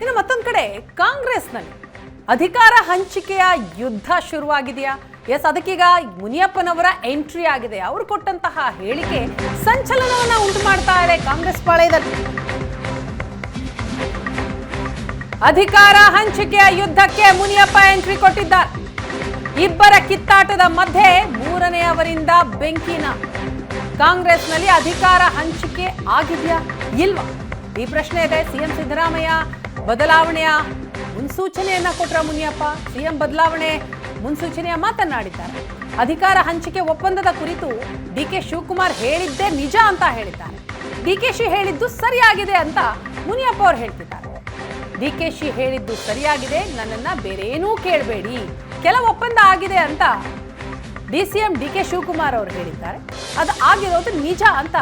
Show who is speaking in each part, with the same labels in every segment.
Speaker 1: ಇನ್ನು ಮತ್ತೊಂದು ಕಡೆ, ಕಾಂಗ್ರೆಸ್ನಲ್ಲಿ ಅಧಿಕಾರ ಹಂಚಿಕೆಯ ಯುದ್ಧ ಶುರುವಾಗಿದೆಯಾ? ಎಸ್, ಅದಕ್ಕೀಗ ಮುನಿಯಪ್ಪನವರ ಎಂಟ್ರಿ ಆಗಿದೆ. ಅವರು ಕೊಟ್ಟಂತಹ ಹೇಳಿಕೆ ಸಂಚಲನವನ್ನ ಉಂಟು ಮಾಡ್ತಾ ಇದೆ ಕಾಂಗ್ರೆಸ್ ಪಾಳೆಯದಲ್ಲಿ. ಅಧಿಕಾರ ಹಂಚಿಕೆಯ ಯುದ್ಧಕ್ಕೆ ಮುನಿಯಪ್ಪ ಎಂಟ್ರಿ ಕೊಟ್ಟಿದ್ದಾರೆ. ಇಬ್ಬರ ಕಿತ್ತಾಟದ ಮಧ್ಯೆ ಮೂರನೆಯವರಿಂದ ಬೆಂಕಿನ. ಕಾಂಗ್ರೆಸ್ನಲ್ಲಿ ಅಧಿಕಾರ ಹಂಚಿಕೆ ಆಗಿದೆಯಾ? ಇಲ್ವಾ? ಈ ಪ್ರಶ್ನೆ ಇದೆ. ಸಿಎಂ ಸಿದ್ದರಾಮಯ್ಯ ಬದಲಾವಣೆಯ ಮುನ್ಸೂಚನೆಯನ್ನ ಕೊಟ್ರ ಮುನಿಯಪ್ಪ. ಸಿಎಂ ಬದಲಾವಣೆ ಮುನ್ಸೂಚನೆಯ ಮಾತನಾಡಿದ್ದಾರೆ ಅಧಿಕಾರ ಹಂಚಿಕೆ ಒಪ್ಪಂದದ ಕುರಿತು ಡಿ ಕೆ ಶಿವಕುಮಾರ್ ಹೇಳಿದ್ದೇ ನಿಜ ಅಂತ ಹೇಳಿದ್ದಾರೆ. ಡಿ ಕೆ ಶಿ ಹೇಳಿದ್ದು ಸರಿಯಾಗಿದೆ ಅಂತ ಮುನಿಯಪ್ಪ ಅವರು ಹೇಳ್ತಿದ್ದಾರೆ. ಡಿ ಕೆ ಶಿ ಹೇಳಿದ್ದು ಸರಿಯಾಗಿದೆ, ನನ್ನನ್ನ ಬೇರೆ ಏನೂ ಕೇಳಬೇಡಿ. ಕೆಲ ಒಪ್ಪಂದ ಆಗಿದೆ ಅಂತ D C M D K Shivakumar ಅವರು ಹೇಳಿದ್ದಾರೆ. ಅದು ಆಗಿರೋದು ನಿಜ ಅಂತ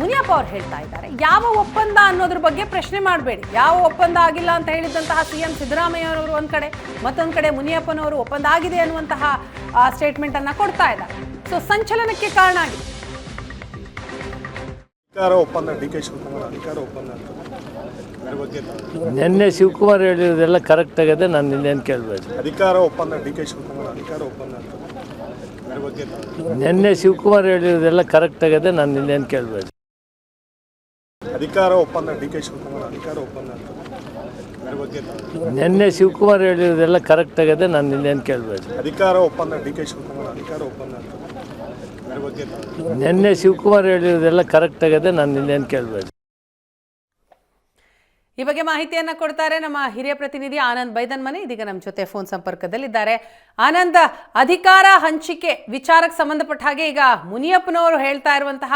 Speaker 1: ಮುನಿಯಪ್ಪ ಅವ್ರು ಹೇಳ್ತಾ ಇದ್ದಾರೆ. ಯಾವ ಒಪ್ಪಂದ ಅನ್ನೋದ್ರ ಬಗ್ಗೆ ಪ್ರಶ್ನೆ ಮಾಡಬೇಡಿ. ಯಾವ ಒಪ್ಪಂದ ಆಗಿಲ್ಲ ಅಂತ ಹೇಳಿದಂತಹ ಸಿ ಎಂ ಸಿದ್ದರಾಮಯ್ಯ ಒಂದು ಒಂದ್ ಕಡೆ ಮತ್ತೊಂದು ಕಡೆ ಮುನಿಯಪ್ಪನವರು ಒಪ್ಪಂದ ಆಗಿದೆ ಅನ್ನುವಂತಹ ಸ್ಟೇಟ್ಮೆಂಟ್ ಅನ್ನ ಕೊಡ್ತಾ ಇದ್ದಾರೆ. ಸೊ ಸಂಚಲನಕ್ಕೆ ಕಾರಣ ಆಗಿದೆ.
Speaker 2: ಅಧಿಕಾರ ಒಪ್ಪಂದ ಡಿ ಕೆ ಶಿವಕುಮಾರ್ ಅಧಿಕಾರ ಒಪ್ಪಂದ ಅಂತ. ಅದ್ರ
Speaker 3: ನಿನ್ನೆ ಶಿವಕುಮಾರ್ ಹೇಳಿರೋದೆಲ್ಲ ಕರೆಕ್ಟ್ ಆಗಿದೆ ನಾನು ನಿನ್ನೆ ಕೇಳಬೇಕು
Speaker 2: ಅಧಿಕಾರ ಒಪ್ಪಂದ ಡಿ ಕೆ ಶಿವಕುಮಾರ್ ಅಧಿಕಾರ ಒಪ್ಪಂದ ಅಂತ.
Speaker 3: ನಿನ್ನೆ ಶಿವಕುಮಾರ್ ಹೇಳಿರೋದೆಲ್ಲ ಕರೆಕ್ಟ್ ಆಗಿದೆ ನಾನು ಇನ್ನೇನು ಕೇಳಬೇಕು
Speaker 2: ಅಧಿಕಾರ ಒಪ್ಪಂದ ಡಿ ಕೆ ಶಿವಕುಮಾರ್ ಅಧಿಕಾರ ಒಪ್ಪಂದ
Speaker 3: ನಿನ್ನೆ ಶಿವಕುಮಾರ್ ಹೇಳಿರೋದೆಲ್ಲ ಕರೆಕ್ಟ್ ಆಗಿದೆ ನಾನು ನಿನ್ನೇನು ಕೇಳಬೇಕು
Speaker 2: ಅಧಿಕಾರ ಒಪ್ಪಂದ ಡಿ ಕೆ ಶಿವಕುಮಾರ್ ಅಧಿಕಾರ ಒಪ್ಪಂದ
Speaker 3: ನಿನ್ನೆ ಶಿವಕುಮಾರ್ ಹೇಳಿರೋದೆಲ್ಲ ಕರೆಕ್ಟ್ ಆಗಿದೆ ನಾನು ನಿನ್ನೇನು ಕೇಳಬೇಡಿ
Speaker 1: ಈ ಬಗ್ಗೆ ಮಾಹಿತಿಯನ್ನ ಕೊಡ್ತಾರೆ ನಮ್ಮ ಹಿರಿಯ ಪ್ರತಿನಿಧಿ ಆನಂದ್ ಬೈದನ್ ಮನೆ ಇದೀಗ ನಮ್ಮ ಜೊತೆ ಫೋನ್ ಸಂಪರ್ಕದಲ್ಲಿದ್ದಾರೆ. ಆನಂದ್, ಅಧಿಕಾರ ಹಂಚಿಕೆ ವಿಚಾರಕ್ಕೆ ಸಂಬಂಧಪಟ್ಟ ಹಾಗೆ ಈಗ ಮುನಿಯಪ್ಪನವರು ಹೇಳ್ತಾ ಇರುವಂತಹ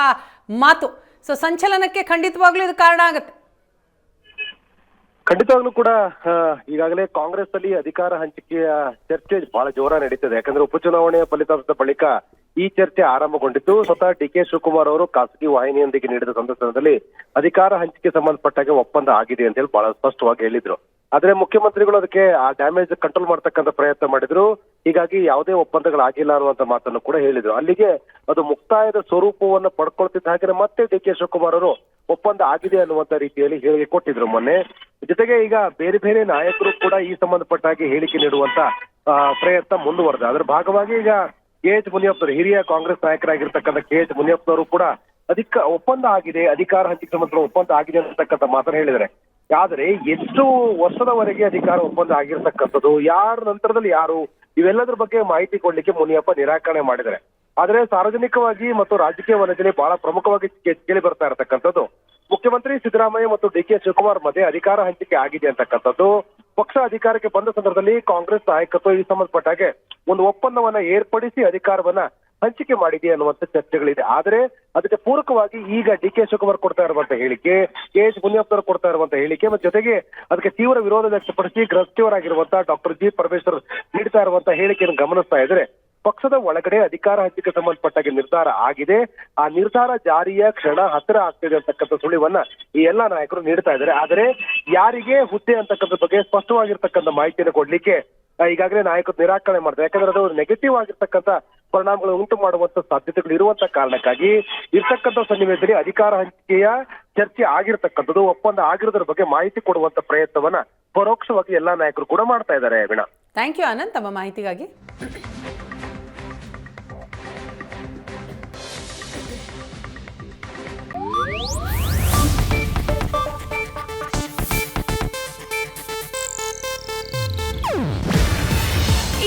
Speaker 1: ಮಾತು. ಸೊ ಸಂಚಲನಕ್ಕೆ ಖಂಡಿತವಾಗ್ಲೂ ಇದು ಕಾರಣ ಆಗುತ್ತೆ.
Speaker 4: ಖಂಡಿತವಾಗ್ಲೂ ಕೂಡ ಈಗಾಗಲೇ ಕಾಂಗ್ರೆಸ್ ಅಲ್ಲಿ ಅಧಿಕಾರ ಹಂಚಿಕೆಯ ಚರ್ಚೆ ಬಹಳ ಜೋರ ನಡೀತದೆ. ಯಾಕಂದ್ರೆ ಉಪಚುನಾವಣೆಯ ಫಲಿತಾಂಶದ ಬಳಿಕ ಈ ಚರ್ಚೆ ಆರಂಭಗೊಂಡಿದ್ದು, ಸ್ವತಃ ಡಿ ಕೆ ಶಿವಕುಮಾರ್ ಅವರು ಖಾಸಗಿ ವಾಹಿನಿಯೊಂದಿಗೆ ನೀಡಿದ ಸಂದರ್ಶನದಲ್ಲಿ ಅಧಿಕಾರ ಹಂಚಿಕೆ ಸಂಬಂಧಪಟ್ಟಾಗೆ ಒಪ್ಪಂದ ಆಗಿದೆ ಅಂತ ಹೇಳಿ ಬಹಳ ಸ್ಪಷ್ಟವಾಗಿ ಹೇಳಿದ್ರು. ಆದ್ರೆ ಮುಖ್ಯಮಂತ್ರಿಗಳು ಅದಕ್ಕೆ ಆ ಡ್ಯಾಮೇಜ್ ಕಂಟ್ರೋಲ್ ಮಾಡ್ತಕ್ಕಂಥ ಪ್ರಯತ್ನ ಮಾಡಿದ್ರು. ಹೀಗಾಗಿ ಯಾವುದೇ ಒಪ್ಪಂದಗಳಾಗಿಲ್ಲ ಅನ್ನುವಂತ ಮಾತನ್ನು ಕೂಡ ಹೇಳಿದ್ರು. ಅಲ್ಲಿಗೆ ಅದು ಮುಕ್ತಾಯದ ಸ್ವರೂಪವನ್ನು ಪಡ್ಕೊಳ್ತಿದ್ದ ಹಾಗೆ ಮತ್ತೆ ಡಿ ಕೆ ಶಿವಕುಮಾರ್ ಅವರು ಒಪ್ಪಂದ ಆಗಿದೆ ಅನ್ನುವಂತ ರೀತಿಯಲ್ಲಿ ಹೇಳಿಕೆ ಕೊಟ್ಟಿದ್ರು ಮೊನ್ನೆ. ಜೊತೆಗೆ ಈಗ ಬೇರೆ ಬೇರೆ ನಾಯಕರು ಕೂಡ ಈ ಸಂಬಂಧಪಟ್ಟ ಹಾಗೆ ಹೇಳಿಕೆ ನೀಡುವಂತ ಪ್ರಯತ್ನ ಮುಂದುವರೆದ. ಅದರ ಭಾಗವಾಗಿ ಈಗ ಕೆ ಎಚ್ ಮುನಿಯಪ್ಪರು ಹಿರಿಯ ಕಾಂಗ್ರೆಸ್ ನಾಯಕರಾಗಿರ್ತಕ್ಕಂಥ ಕೆ ಎಚ್ ಮುನಿಯಪ್ಪನವರು ಕೂಡ ಅಧಿಕ ಒಪ್ಪಂದ ಆಗಿದೆ, ಅಧಿಕಾರ ಹಂಚಿಕೆ ಸಂಬಂಧ ಒಪ್ಪಂದ ಆಗಿದೆ ಅಂತಕ್ಕಂಥ ಮಾತನ್ನು ಹೇಳಿದ್ದಾರೆ. ಆದ್ರೆ ಎಷ್ಟು ವರ್ಷದವರೆಗೆ ಅಧಿಕಾರ ಒಪ್ಪಂದ ಆಗಿರ್ತಕ್ಕಂಥದ್ದು, ಯಾರ ನಂತರದಲ್ಲಿ ಯಾರು, ಇವೆಲ್ಲದ್ರ ಬಗ್ಗೆ ಮಾಹಿತಿ ಕೊಡ್ಲಿಕ್ಕೆ ಮುನಿಯಪ್ಪ ನಿರಾಕರಣೆ ಮಾಡಿದ್ದಾರೆ. ಆದ್ರೆ ಸಾರ್ವಜನಿಕವಾಗಿ ಮತ್ತು ರಾಜಕೀಯ ವಲಯದಲ್ಲಿ ಬಹಳ ಪ್ರಮುಖವಾಗಿ ಕೇಳಿ ಬರ್ತಾ ಇರತಕ್ಕಂಥದ್ದು. ಮುಖ್ಯಮಂತ್ರಿ ಸಿದ್ದರಾಮಯ್ಯ ಮತ್ತು ಡಿ ಕೆ ಶಿವಕುಮಾರ್ ಮಧ್ಯೆ ಅಧಿಕಾರ ಹಂಚಿಕೆ ಆಗಿದೆ ಅಂತಕ್ಕಂಥದ್ದು. ಪಕ್ಷ ಅಧಿಕಾರಕ್ಕೆ ಬಂದ ಸಂದರ್ಭದಲ್ಲಿ ಕಾಂಗ್ರೆಸ್ ನಾಯಕತ್ವ ಈ ಸಂಬಂಧಪಟ್ಟಾಗೆ ಒಂದು ಒಪ್ಪಂದವನ್ನ ಏರ್ಪಡಿಸಿ ಅಧಿಕಾರವನ್ನ ಹಂಚಿಕೆ ಮಾಡಿದೆ ಅನ್ನುವಂಥ ಚರ್ಚೆಗಳಿದೆ. ಆದರೆ ಅದಕ್ಕೆ ಪೂರಕವಾಗಿ ಈಗ ಡಿ ಕೆ ಶಿವಕುಮಾರ್ ಕೊಡ್ತಾ ಇರುವಂತಹ ಹೇಳಿಕೆ, ಕೆ ಎಚ್ ಮುನಿಯಪ್ಪನವರು ಕೊಡ್ತಾ ಇರುವಂತಹ ಹೇಳಿಕೆ, ಮತ್ತು ಜೊತೆಗೆ ಅದಕ್ಕೆ ತೀವ್ರ ವಿರೋಧ ವ್ಯಕ್ತಪಡಿಸಿ ಗೃಹ ಸಚಿವರಾಗಿರುವಂತಹ ಡಾಕ್ಟರ್ ಜಿ ಪರಮೇಶ್ವರ್ ನೀಡ್ತಾ ಇರುವಂತಹ ಹೇಳಿಕೆಯನ್ನು ಗಮನಿಸ್ತಾ ಇದ್ರೆ ಪಕ್ಷದ ಒಳಗಡೆ ಅಧಿಕಾರ ಹಂಚಿಕೆ ಸಂಬಂಧಪಟ್ಟಾಗೆ ನಿರ್ಧಾರ ಆಗಿದೆ. ಆ ನಿರ್ಧಾರ ಜಾರಿಯ ಕ್ಷಣ ಹತ್ತಿರ ಆಗ್ತಿದೆ ಅಂತಕ್ಕಂಥ ಸುಳಿವನ್ನ ಈ ಎಲ್ಲಾ ನಾಯಕರು ನೀಡ್ತಾ ಇದ್ದಾರೆ. ಆದರೆ ಯಾರಿಗೆ ಹುದ್ದೆ ಅಂತಕ್ಕಂಥ ಬಗ್ಗೆ ಸ್ಪಷ್ಟವಾಗಿರ್ತಕ್ಕಂಥ ಮಾಹಿತಿಯನ್ನು ಕೊಡ್ಲಿಕ್ಕೆ ಈಗಾಗಲೇ ನಾಯಕರು ನಿರಾಕರಣೆ ಮಾಡ್ತಾರೆ. ಯಾಕಂದ್ರೆ ಅದು ನೆಗೆಟಿವ್ ಆಗಿರ್ತಕ್ಕಂಥ ಪರಿಣಾಮಗಳು ಉಂಟು ಮಾಡುವಂತ ಸಾಧ್ಯತೆಗಳು ಇರುವಂತ ಕಾರಣಕ್ಕಾಗಿ ಇರ್ತಕ್ಕಂಥ ಸನ್ನಿವೇಶದಲ್ಲಿ ಅಧಿಕಾರ ಹಂಚಿಕೆಯ ಚರ್ಚೆ ಆಗಿರ್ತಕ್ಕಂಥದ್ದು, ಒಪ್ಪಂದ ಆಗಿರೋದ್ರ ಬಗ್ಗೆ ಮಾಹಿತಿ ಕೊಡುವಂತ ಪ್ರಯತ್ನವನ್ನ ಪರೋಕ್ಷವಾಗಿ ಎಲ್ಲಾ ನಾಯಕರು ಕೂಡ ಮಾಡ್ತಾ ಇದ್ದಾರೆ
Speaker 1: ಥ್ಯಾಂಕ್ ಯು ಆನಂದ್ ತಮ್ಮ ಮಾಹಿತಿಗಾಗಿ.